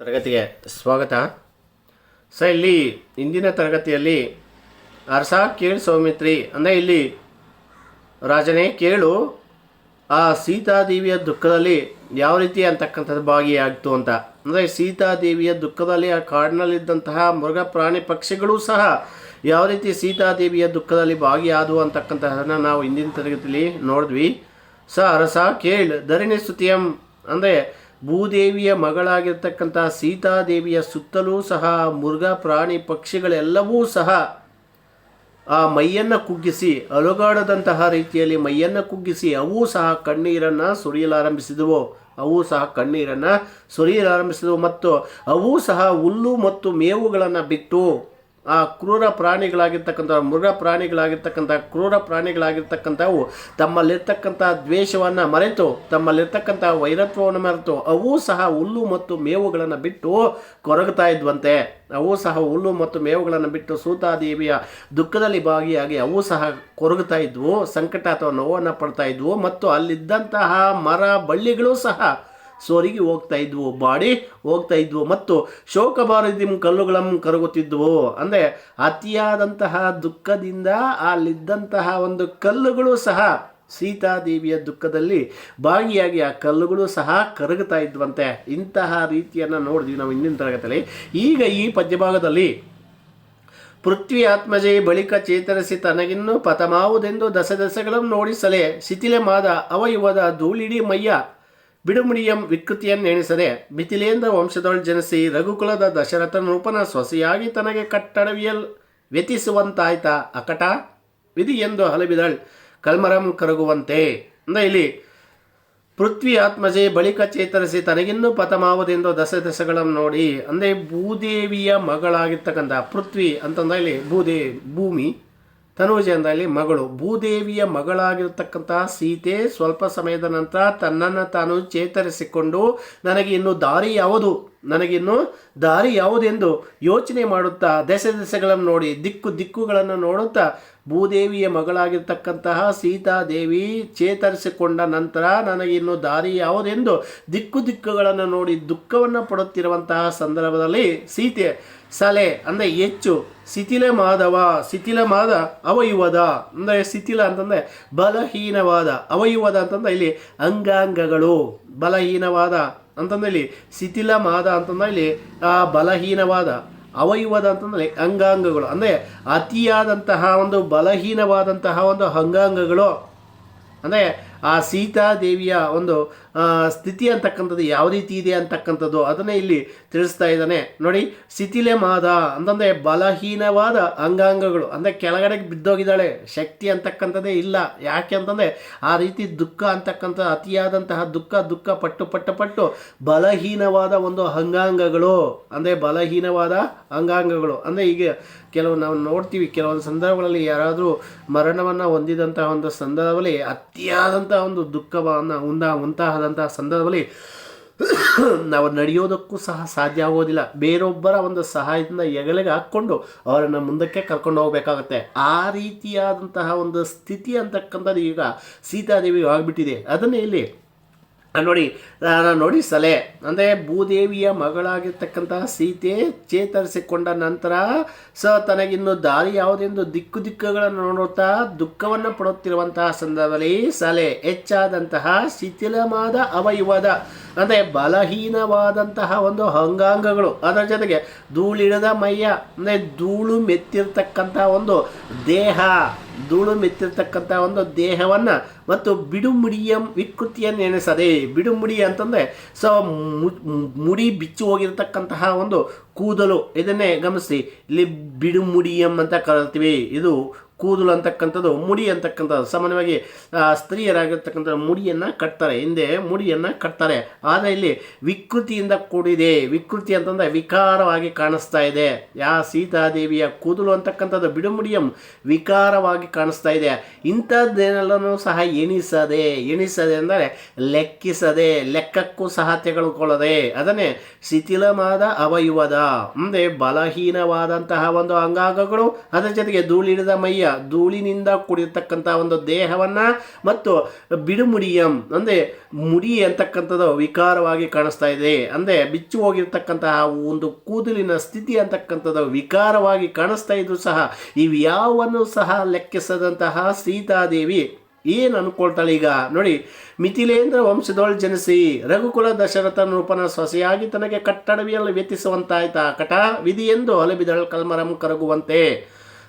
ತರಗತಿಗೆ ಸ್ವಾಗತ. ಸರ್, ಇಲ್ಲಿ ಇಂದಿನ ತರಗತಿಯಲ್ಲಿ ಅರಸ ಕೇಳು ಸೌಮಿತ್ರಿ ಅಂದರೆ ಇಲ್ಲಿ ರಾಜನೇ ಕೇಳು, ಆ ಸೀತಾದೇವಿಯ ದುಃಖದಲ್ಲಿ ಯಾವ ರೀತಿ ಅಂತಕ್ಕಂಥದ್ದು ಭಾಗಿಯಾಗ್ತು ಅಂತ. ಅಂದರೆ ಸೀತಾದೇವಿಯ ದುಃಖದಲ್ಲಿ ಆ ಕಾಡಿನಲ್ಲಿದ್ದಂತಹ ಮೃಗ ಪ್ರಾಣಿ ಪಕ್ಷಿಗಳು ಸಹ ಯಾವ ರೀತಿ ಸೀತಾದೇವಿಯ ದುಃಖದಲ್ಲಿ ಭಾಗಿಯಾದವು ಅಂತಕ್ಕಂತಹದನ್ನು ನಾವು ಇಂದಿನ ತರಗತಿಯಲ್ಲಿ ನೋಡಿದ್ವಿ. ಸ ಅರಸ ಕೇಳ್, ಧರಣಿ ಸ್ತುತಿಯಂ ಅಂದರೆ ಭೂದೇವಿಯ ಮಗಳಾಗಿರ್ತಕ್ಕಂಥ ಸೀತಾದೇವಿಯ ಸುತ್ತಲೂ ಸಹ ಮೃಗ, ಪ್ರಾಣಿ ಪಕ್ಷಿಗಳೆಲ್ಲವೂ ಸಹ ಆ ಮೈಯನ್ನು ಕುಗ್ಗಿಸಿ, ಅಲುಗಾಡದಂತಹ ರೀತಿಯಲ್ಲಿ ಮೈಯನ್ನು ಕುಗ್ಗಿಸಿ, ಅವು ಸಹ ಕಣ್ಣೀರನ್ನು ಸುರಿಯಲಾರಂಭಿಸಿದವು. ಅವು ಸಹ ಕಣ್ಣೀರನ್ನು ಸುರಿಯಲಾರಂಭಿಸಿದವು ಮತ್ತು ಅವು ಸಹ ಹುಲ್ಲು ಮತ್ತು ಮೇವುಗಳನ್ನು ಬಿಟ್ಟು ಆ ಕ್ರೂರ ಪ್ರಾಣಿಗಳಾಗಿರ್ತಕ್ಕಂಥ, ಮೃಗ ಪ್ರಾಣಿಗಳಾಗಿರ್ತಕ್ಕಂಥ, ಕ್ರೂರ ಪ್ರಾಣಿಗಳಾಗಿರ್ತಕ್ಕಂಥವು ತಮ್ಮಲ್ಲಿರ್ತಕ್ಕಂಥ ದ್ವೇಷವನ್ನು ಮರೆತು, ತಮ್ಮಲ್ಲಿರ್ತಕ್ಕಂಥ ವೈರತ್ವವನ್ನು ಮರೆತು, ಅವು ಸಹ ಹುಲ್ಲು ಮತ್ತು ಮೇವುಗಳನ್ನು ಬಿಟ್ಟು ಕೊರಗುತ್ತಾ ಇದ್ವಂತೆ. ಅವು ಸಹ ಹುಲ್ಲು ಮತ್ತು ಮೇವುಗಳನ್ನು ಬಿಟ್ಟು ಸೂತಾದೇವಿಯ ದುಃಖದಲ್ಲಿ ಭಾಗಿಯಾಗಿ ಅವು ಸಹ ಕೊರಗುತ್ತಾ ಇದ್ವು, ಸಂಕಟ ಅಥವಾ ನೋವನ್ನು ಪಡ್ತಾ ಇದ್ವು ಮತ್ತು ಅಲ್ಲಿದ್ದಂತಹ ಮರ ಬಳ್ಳಿಗಳು ಸಹ ಸೋರಿಗೆ ಹೋಗ್ತಾ ಇದ್ವು, ಬಾಡಿ ಹೋಗ್ತಾ ಇದ್ವು ಮತ್ತು ಶೋಕಬಾರದಿಂ ಕಲ್ಲುಗಳಂ ಕರಗುತ್ತಿದ್ವು. ಅಂದರೆ ಅತಿಯಾದಂತಹ ದುಃಖದಿಂದ ಅಲ್ಲಿದ್ದಂತಹ ಒಂದು ಕಲ್ಲುಗಳು ಸಹ ಸೀತಾದೇವಿಯ ದುಃಖದಲ್ಲಿ ಭಾಗಿಯಾಗಿ ಆ ಕಲ್ಲುಗಳು ಸಹ ಕರಗುತ್ತಾ ಇದ್ವಂತೆ. ಇಂತಹ ರೀತಿಯನ್ನು ನೋಡಿದ್ವಿ ನಾವು ಹಿಂದಿನ ತರಗತಿಯಲ್ಲಿ. ಈಗ ಈ ಪದ್ಯಭಾಗದಲ್ಲಿ ಪೃಥ್ವಿ ಆತ್ಮಜೆ ಬಳಿಕ ಚೇತರಿಸಿ ತನಗಿನ್ನು ಪತಮಾವುದೆಂದು ದಸ ದಸಗಳನ್ನು ನೋಡಿಸಲೆ ಶಿಥಿಲೆ ಮಾದ ಅವಯುವದ ಧೂಳಿಡಿ ಮಯ್ಯ ಬಿಡುಮುಡಿಯಂ ವಿಕೃತಿಯನ್ನೆಣಿಸದೆ ಮಿಥಿಲೇಂದ್ರ ವಂಶದೊಳ ಜನಿಸಿ ರಘುಕುಲದ ದಶರಥ ರೂಪನ ಸೊಸೆಯಾಗಿ ತನಗೆ ಕಟ್ಟಡವಿಯಲ್ ವ್ಯತಿಸುವಂತಾಯ್ತ ಅಕಟ ವಿಧಿ ಎಂದು ಹಲಬಿದಳ್, ಕಲ್ಮರಂ ಕರಗುವಂತೆ. ಅಂದ್ರೆ ಇಲ್ಲಿ ಪೃಥ್ವಿ ಆತ್ಮಜೆ ಬಳಿಕ ಚೇತರಿಸಿ ತನಗಿನ್ನೂ ಪತಮಾವದೆಂದು ದಸ ದಶಗಳನ್ನು ನೋಡಿ, ಅಂದರೆ ಭೂದೇವಿಯ ಮಗಳಾಗಿರ್ತಕ್ಕಂಥ ಪೃಥ್ವಿ ಅಂತಂದ್ರೆ ಇಲ್ಲಿ ಭೂದೇ, ಭೂಮಿ. ತನುಜೆ ಅಂದ್ರೆ ಇಲ್ಲಿ ಮಗಳು ಭೂದೇವಿಯ ಮಗಳಾಗಿರತಕ್ಕಂತಹ ಸೀತೆ ಸ್ವಲ್ಪ ಸಮಯದ ನಂತರ ತನ್ನನ್ನು ತಾನು ಚೇತರಿಸಿಕೊಂಡು, ನನಗೆ ಇನ್ನು ದಾರಿ ಯಾವುದು? ನನಗಿನ್ನು ದಾರಿ ಯಾವುದೆಂದು ಯೋಚನೆ ಮಾಡುತ್ತಾ ದೆಸೆ ದೆಸೆಗಳನ್ನು ನೋಡಿ ದಿಕ್ಕು ದಿಕ್ಕುಗಳನ್ನು ನೋಡುತ್ತಾ ಭೂದೇವಿಯ ಮಗಳಾಗಿರ್ತಕ್ಕಂತಹ ಸೀತಾದೇವಿ ಚೇತರಿಸಿಕೊಂಡ ನಂತರ ನನಗಿನ್ನು ದಾರಿ ಯಾವುದೆಂದು ದಿಕ್ಕು ದಿಕ್ಕುಗಳನ್ನು ನೋಡಿ ದುಃಖವನ್ನು ಪಡುತ್ತಿರುವಂತಹ ಸಂದರ್ಭದಲ್ಲಿ ಸೀತೆ ಸಲೆ ಅಂದರೆ ಹೆಚ್ಚು ಶಿಥಿಲ ಮಾದವ ಶಿಥಿಲ ಮಾದ ಅವಯುವದ ಅಂದರೆ ಶಿಥಿಲ ಅಂತಂದರೆ ಬಲಹೀನವಾದ, ಅವಯುವದ ಅಂತಂದರೆ ಇಲ್ಲಿ ಅಂಗಾಂಗಗಳು, ಬಲಹೀನವಾದ ಶಿಥಿಲಮಾದ ಶಿಥಿಲ ಮಾದ ಅಂತಂದೇಳಿ ಆ, ಬಲಹೀನವಾದ, ಅವಯವದ ಅಂತಂದರೆ ಅಂಗಾಂಗಗಳು. ಅಂದರೆ ಅತಿಯಾದಂತಹ ಒಂದು ಬಲಹೀನವಾದಂತಹ ಒಂದು ಅಂಗಾಂಗಗಳು. ಅಂದರೆ ಆ ಸೀತಾದೇವಿಯ ಒಂದು ಸ್ಥಿತಿ ಅಂತಕ್ಕಂಥದ್ದು ಯಾವ ರೀತಿ ಇದೆ ಅಂತಕ್ಕಂಥದ್ದು ಅದನ್ನೇ ಇಲ್ಲಿ ತಿಳಿಸ್ತಾ ಇದ್ದಾನೆ. ನೋಡಿ ಶಿಥಿಲೆ ಮಾದ, ಅಂತಂದರೆ ಬಲಹೀನವಾದ ಅಂಗಾಂಗಗಳು, ಅಂದರೆ ಕೆಳಗಡೆ ಬಿದ್ದೋಗಿದ್ದಾಳೆ, ಶಕ್ತಿ ಅಂತಕ್ಕಂಥದ್ದೇ ಇಲ್ಲ. ಯಾಕೆ ಅಂತಂದರೆ ಆ ರೀತಿ ದುಃಖ ಅಂತಕ್ಕಂಥ, ಅತಿಯಾದಂತಹ ದುಃಖ ದುಃಖ ಪಟ್ಟು ಪಟ್ಟು ಪಟ್ಟು ಬಲಹೀನವಾದ ಒಂದು ಅಂಗಾಂಗಗಳು, ಅಂದರೆ ಬಲಹೀನವಾದ ಅಂಗಾಂಗಗಳು. ಅಂದರೆ ಈಗ ಕೆಲವು ನಾವು ನೋಡ್ತೀವಿ, ಕೆಲವೊಂದು ಸಂದರ್ಭಗಳಲ್ಲಿ ಯಾರಾದರೂ ಮರಣವನ್ನು ಹೊಂದಿದಂತಹ ಒಂದು ಸಂದರ್ಭದಲ್ಲಿ ಅತಿಯಾದಂತಹ ಒಂದು ದುಃಖವನ್ನು ಉಂದ ಉಂಟಾದಂತಹ ಸಂದರ್ಭದಲ್ಲಿ ನಾವು ನಡೆಯೋದಕ್ಕೂ ಸಹ ಸಾಧ್ಯ ಆಗೋದಿಲ್ಲ. ಬೇರೊಬ್ಬರ ಒಂದು ಸಹಾಯದಿಂದ ಎಗಲೆಗೆ ಹಾಕ್ಕೊಂಡು ಅವರನ್ನು ಮುಂದಕ್ಕೆ ಕರ್ಕೊಂಡು ಹೋಗಬೇಕಾಗತ್ತೆ. ಆ ರೀತಿಯಾದಂತಹ ಒಂದು ಸ್ಥಿತಿ ಅಂತಕ್ಕಂಥದ್ದು ಈಗ ಸೀತಾದೇವಿ ಆಗಿಬಿಟ್ಟಿದೆ. ಅದನ್ನೇ ಇಲ್ಲಿ ನೋಡಿ ನೋಡಿ ಸಲೆ. ಅಂದರೆ ಭೂದೇವಿಯ ಮಗಳಾಗಿರ್ತಕ್ಕಂತಹ ಸೀತೆ ಚೇತರಿಸಿಕೊಂಡ ನಂತರ ಸ ತನಗಿನ್ನು ದಾರಿ ಯಾವುದೆಂದು ದಿಕ್ಕು ದಿಕ್ಕುಗಳನ್ನು ನೋಡುತ್ತಾ ದುಃಖವನ್ನು ಪಡುತ್ತಿರುವಂತಹ ಸಂದರ್ಭದಲ್ಲಿ ಸಲೆ ಹೆಚ್ಚಾದಂತಹ ಶಿಥಿಲವಾದ ಅವಯುವದ ಅಂದರೆ ಬಲಹೀನವಾದಂತಹ ಒಂದು ಅಂಗಾಂಗಗಳು. ಅದರ ಜೊತೆಗೆ ಧೂಳಿಡದ ಮೈಯ, ಅಂದರೆ ಧೂಳು ಮೆತ್ತಿರ್ತಕ್ಕಂಥ ಒಂದು ದೇಹ, ಧೂಳು ಮೆತ್ತಿರ್ತಕ್ಕಂಥ ಒಂದು ದೇಹವನ್ನು ಮತ್ತು ಬಿಡುಮುಡಿಯ ವಿಕೃತಿಯನ್ನು ಎಣಿಸದೆ, ಬಿಡುಮುಡಿ ಅಂತಂದರೆ ಸೊ ಮುಡಿ ಬಿಚ್ಚಿ ಹೋಗಿರ್ತಕ್ಕಂತಹ ಒಂದು ಕೂದಲು. ಇದನ್ನೇ ಗಮನಿಸಿ, ಇಲ್ಲಿ ಬಿಡುಮುಡಿಯಂ ಅಂತ ಕರಿತೀವಿ ಇದು ಕೂದಲು ಅಂತಕ್ಕಂಥದ್ದು, ಮುಡಿ ಅಂತಕ್ಕಂಥದ್ದು, ಸಾಮಾನ್ಯವಾಗಿ ಸ್ತ್ರೀಯರಾಗಿರ್ತಕ್ಕಂಥ ಮುಡಿಯನ್ನು ಕಟ್ತಾರೆ, ಹಿಂದೆ ಮುಡಿಯನ್ನು ಕಟ್ತಾರೆ. ಆದರೆ ಇಲ್ಲಿ ವಿಕೃತಿಯಿಂದ ಕೂಡಿದೆ. ವಿಕೃತಿ ಅಂತಂದರೆ ವಿಕಾರವಾಗಿ ಕಾಣಿಸ್ತಾ ಇದೆ. ಯಾ ಸೀತಾದೇವಿಯ ಕೂದಲು ಅಂತಕ್ಕಂಥದ್ದು ಬಿಡುಮುಡಿಯಂ ವಿಕಾರವಾಗಿ ಕಾಣಿಸ್ತಾ ಇದೆ. ಇಂಥದ್ದೇನೆಲ್ಲನೂ ಸಹ ಎಣಿಸದೆ ಎಣಿಸದೆ ಅಂದರೆ ಲೆಕ್ಕಿಸದೆ, ಲೆಕ್ಕಕ್ಕೂ ಸಹ ತೆಗೆದುಕೊಳ್ಳದೆ. ಅದನ್ನೇ ಶಿಥಿಲವಾದ ಅವಯುವದ ಮುಂದೆ ಬಲಹೀನವಾದಂತಹ ಒಂದು ಅಂಗಾಂಗಗಳು, ಅದರ ಜೊತೆಗೆ ಧೂಳಿಡಿದ ಮೈಯ ಧೂಳಿನಿಂದ ಕೂಡಿರ್ತಕ್ಕಂಥ ಒಂದು ದೇಹವನ್ನು ಮತ್ತು ಬಿಡುಮುಡಿಯಂ, ಅಂದರೆ ಮುಡಿ ಅಂತಕ್ಕಂಥದ್ದು ವಿಕಾರವಾಗಿ ಕಾಣಿಸ್ತಾ ಇದೆ. ಅಂದರೆ ಬಿಚ್ಚು ಹೋಗಿರ್ತಕ್ಕಂತಹ ಒಂದು ಕೂದಲಿನ ಸ್ಥಿತಿ ಅಂತಕ್ಕಂಥದ್ದು ವಿಕಾರವಾಗಿ ಕಾಣಿಸ್ತಾ ಇದ್ರು ಸಹ ಇವ್ಯಾವನ್ನು ಸಹ ಲೆಕ್ಕಿಸದಂತಹ ಸೀತಾದೇವಿ ಏನು ಅನ್ಕೊಳ್ತಾಳೆ ಈಗ? ನೋಡಿ, ಮಿಥಿಲೇಂದ್ರ ವಂಶದೊಳ ಜನಿಸಿ ರಘುಕುಲ ದಶರಥ ನೃಪನ ಸೊಸೆಯಾಗಿ ತನಗೆ ಕಟ್ಟಡವಿಯಲ್ಲಿ ವ್ಯತಿಸುವಂತಾಯ್ತಾ ಕಟ ವಿಧಿ ಎಂದು ಹೊಲಬಿದಳ್ ಕಲ್ಮರಂ ಕರಗುವಂತೆ.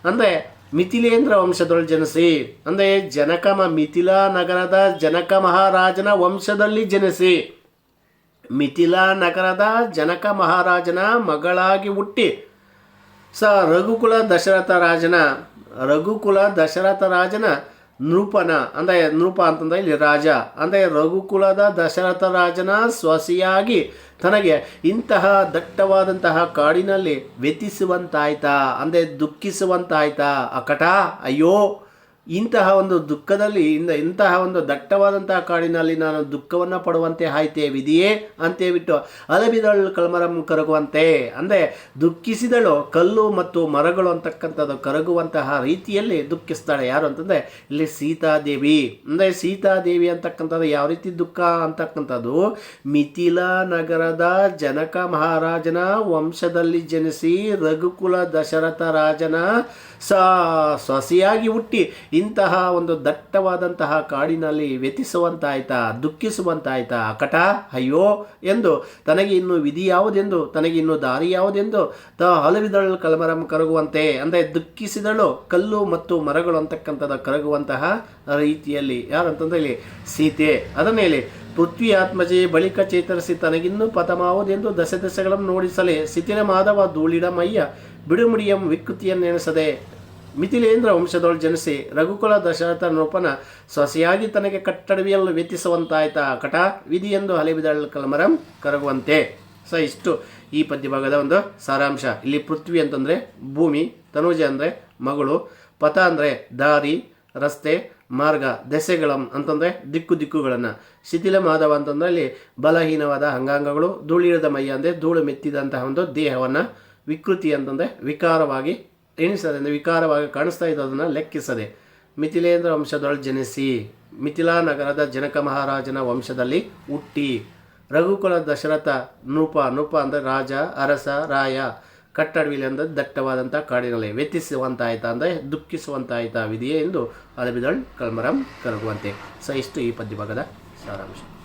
ಅಂದರೆ ಮಿಥಿಲೇಂದ್ರ ವಂಶದೊಳ ಜನಿಸಿ ಅಂದರೆ ಜನಕ ಮಿಥಿಲಾ ನಗರದ ಜನಕ ಮಹಾರಾಜನ ವಂಶದಲ್ಲಿ ಜನಿಸಿ ಮಿಥಿಲಾ ನಗರದ ಜನಕ ಮಹಾರಾಜನ ಮಗಳಾಗಿ ಹುಟ್ಟಿ. ಸ ರಘುಕುಲ ದಶರಥ ರಾಜನ, ರಘುಕುಲ ದಶರಥ ರಾಜನ ನೃಪನ ಅಂದರೆ ನೃಪ ಅಂತಂದ್ರೆ ಇಲ್ಲಿ ರಾಜ. ಅಂದರೆ ರಘುಕುಲದ ದಶರಥ ರಾಜನ ಸ್ವಸಿಯಾಗಿ ತನಗೆ ಇಂತಹ ದಟ್ಟವಾದಂತಹ ಕಾಡಿನಲ್ಲಿ ವ್ಯತಿಸುವಂತಾಯ್ತಾ ಅಂದರೆ ದುಃಖಿಸುವಂತಾಯ್ತಾ? ಅಕಟ? ಅಯ್ಯೋ! ಇಂತಹ ಒಂದು ದುಃಖದಲ್ಲಿ, ಇಂದ ಇಂತಹ ಒಂದು ದಟ್ಟವಾದಂತಹ ಕಾಡಿನಲ್ಲಿ ನಾನು ದುಃಖವನ್ನು ಪಡುವಂತೆ ಆಯ್ತೆ ವಿಧಿಯೇ ಅಂತೇಳ್ಬಿಟ್ಟು ಅಲಬಿದಳು ಕಲ್ಮರಂ ಕರಗುವಂತೆ ಅಂದರೆ ದುಃಖಿಸಿದಳು, ಕಲ್ಲು ಮತ್ತು ಮರಗಳು ಅಂತಕ್ಕಂಥದ್ದು ಕರಗುವಂತಹ ರೀತಿಯಲ್ಲಿ ದುಃಖಿಸ್ತಾಳೆ. ಯಾರು ಅಂತಂದರೆ ಇಲ್ಲಿ ಸೀತಾದೇವಿ. ಅಂದರೆ ಸೀತಾದೇವಿ ಅಂತಕ್ಕಂಥದ್ದು ಯಾವ ರೀತಿ ದುಃಖ ಅಂತಕ್ಕಂಥದ್ದು? ಮಿಥಿಲಾ ನಗರದ ಜನಕ ಮಹಾರಾಜನ ವಂಶದಲ್ಲಿ ಜನಿಸಿ ರಘುಕುಲ ದಶರಥ ರಾಜನ ಸೊಸೆಯಾಗಿ ಹುಟ್ಟಿ ಇಂತಹ ಒಂದು ದಟ್ಟವಾದಂತಹ ಕಾಡಿನಲ್ಲಿ ವ್ಯತಿಸುವಂತಾಯ್ತಾ ದುಃಖಿಸುವಂತಾಯ್ತಾ, ಕಟ, ಅಯ್ಯೋ ಎಂದು ತನಗೆ ಇನ್ನು ವಿಧಿ ಯಾವುದೆಂದು, ತನಗೆ ಇನ್ನು ದಾರಿ ಯಾವುದೆಂದು ತ ಹಲವಿದಳು ಕಲಮರಂ ಕರಗುವಂತೆ, ಅಂದರೆ ದುಃಖಿಸಿದಳು, ಕಲ್ಲು ಮತ್ತು ಮರಗಳು ಅಂತಕ್ಕಂಥದ್ದು ಕರಗುವಂತಹ ರೀತಿಯಲ್ಲಿ. ಯಾರಂತಂದ್ರೆ ಇಲ್ಲಿ ಸೀತೆ ಅದನ್ನೇಲಿ ಪೃಥ್ವಿ ಆತ್ಮಜೆ ಬಳಿಕ ಚೇತರಿಸಿ ತನಗಿನ್ನೂ ಪತಮಾವುದೆಂದು ದಶ ದಶಗಳನ್ನು ನೋಡಿಸಲೇ, ಸಿತಿನ ಮಾಧವ ಧೂಳಿಡ ಮಯ್ಯ ಬಿಡುಮುಡಿಯಂ ವಿಕೃತಿಯನ್ನೆಣಿಸದೆ ಮಿಥಿಲೇಂದ್ರ ವಂಶದೊಳು ಜನಿಸಿ ರಘುಕುಲ ದಶರಥ ನೃಪನ ಸೊಸೆಯಾಗಿ ತನಗೆ ಕಟ್ಟಡವಿಯಲ್ಲೂ ವ್ಯತಿಸುವಂತಾಯ್ತ ಕಟ ವಿಧಿ ಎಂದು ಹಲೆಬಿದಳ ಕಲಮರಂ ಕರಗುವಂತೆ. ಸೊ ಇಷ್ಟು ಈ ಪದ್ಯಭಾಗದ ಒಂದು ಸಾರಾಂಶ. ಇಲ್ಲಿ ಪೃಥ್ವಿ ಅಂತಂದರೆ ಭೂಮಿ, ತನುಜ ಅಂದರೆ ಮಗಳು, ಪಥ ಅಂದರೆ ದಾರಿ, ರಸ್ತೆ, ಮಾರ್ಗ ದೆಸೆಗಳಂ ಅಂತಂದರೆ ದಿಕ್ಕು ದಿಕ್ಕುಗಳನ್ನು. ಶಿಥಿಲ ಮಾಧವ ಅಂತಂದರೆ ಅಲ್ಲಿ ಬಲಹೀನವಾದ ಅಂಗಾಂಗಗಳು ಧೂಳಿರದ ಮೈಯ ಅಂದರೆ ಧೂಳು ಮೆತ್ತಿದಂತಹ ಒಂದು ದೇಹವನ್ನು ವಿಕೃತಿ ಅಂತಂದರೆ ವಿಕಾರವಾಗಿ ಎಣಿಸದೆ ಅಂದರೆ ವಿಕಾರವಾಗಿ ಕಾಣಿಸ್ತಾ ಇದ್ದದನ್ನು ಲೆಕ್ಕಿಸದೆ. ಮಿಥಿಲೇಂದ್ರ ವಂಶದೊಳಗೆ ಜನಿಸಿ ಮಿಥಿಲಾ ನಗರದ ಜನಕ ಮಹಾರಾಜನ ವಂಶದಲ್ಲಿ ಹುಟ್ಟಿ. ರಘುಕುಲ ದಶರಥ ನೃಪ ನೃಪ ಅಂದರೆ ರಾಜ, ಅರಸ, ರಾಯ. ಕಟ್ಟಡವಿಲಿ ಅಂದರೆ ದಟ್ಟವಾದಂಥ ಕಾಡಿನಲ್ಲಿ ವ್ಯತಿಸುವಂತಾಯ್ತ ಅಂದರೆ ದುಃಖಿಸುವಂತಾಯ್ತ ವಿಧಿಯೇ ಎಂದು ಅಲಬಿದಳ್ ಕಲ್ಮರಂ ಕರಗುವಂತೆ. ಸೊ ಇಷ್ಟು ಈ ಪದ್ಯಭಾಗದ ಸಾರಾಂಶ.